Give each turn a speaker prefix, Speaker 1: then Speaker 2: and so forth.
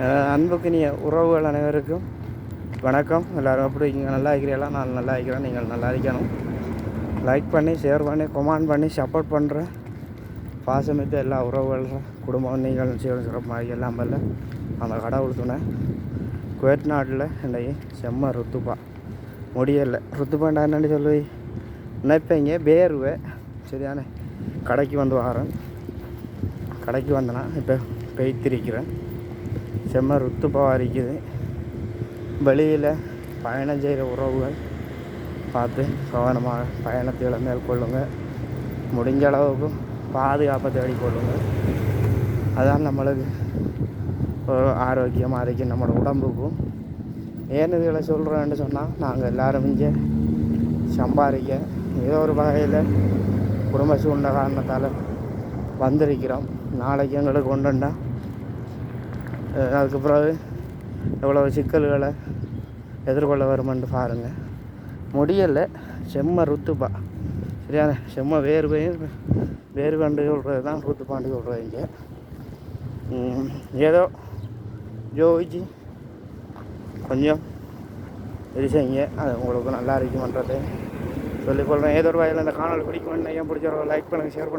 Speaker 1: அஹ் அன்புக்கினிய உறவுகள் அனைவருக்கும் வணக்கம். எல்லாரும் எப்படி இருக்கீங்க? நல்லா இருக்கிறீங்களா? நான் நல்லா இருக்கிறேன். நீங்கள் நல்லா இருக்கணும். லைக் பண்ணி ஷேர் பண்ணி கொமெண்ட் பண்ணி சப்போர்ட் பண்ணுற பாசமித்த எல்லா உறவுகள் குடும்பம் நீங்கள் சீரம் சிறப்பாக எல்லாம் வரல அந்த கடவுள் துணை. குவைட் நாட்டில் இன்றைக்கி செம்ம ருத்துப்பா. முடியலை. ருத்துப்பாண்டா என்னன்னு சொல்லி. நினைப்பீங்க பேருவே. சரியான கடைக்கு வந்து வரேன். கடைக்கு வந்தேன்னா இப்போ பெய்த்திருக்கிறேன். செம்ம ருத்துப்பாக இருக்குது வெளியில் பயணம் செய்கிற உறவுகள் பார்த்து கவனமாக பயணத்தை மேற்கொள்ளுங்கள் முடிஞ்ச அளவுக்கு பாதுகாப்பை தேடிக்கொள்ளுங்கள் அதான் நம்மளுக்கு ஒரு ஆரோக்கியமாக இருக்கும் நம்மளோட உடம்புக்கும். ஏன் இதுகளை சொல்கிறேன்னு சொன்னால் நாங்கள் எல்லோரும் இங்கே சம்பாதிக்க ஏதோ ஒரு வகையில் குடும்ப சூழ்நிலை காரணத்தால் வந்திருக்கிறோம். நாளைக்கு எங்களுக்கு கொண்டுண்டா அதுக்கு பிறகு எவ்வளோ சிக்கல்களை எதிர்கொள்ள வருமென்று பாருங்கள் முடியலை. செம்ம ருத்துப்பா. சரியான செம்ம வேர்வையும் வேர்வண்டு சொல்கிறது தான் ருத்துப்பாண்டு சொல்கிறீங்க ஏதோ ஜோதிச்சு கொஞ்சம் இது செய்யுங்க. அது உங்களுக்கு நல்லா இருக்குமன்றது சொல்லிக்கொள்கிறேன் ஏதோ ஒரு வகையில் இந்த காணொலி பிடிக்கும் ஏன் பிடிச்சவங்க லைக் பண்ணுங்கள் ஷேர் பண்ணுங்கள்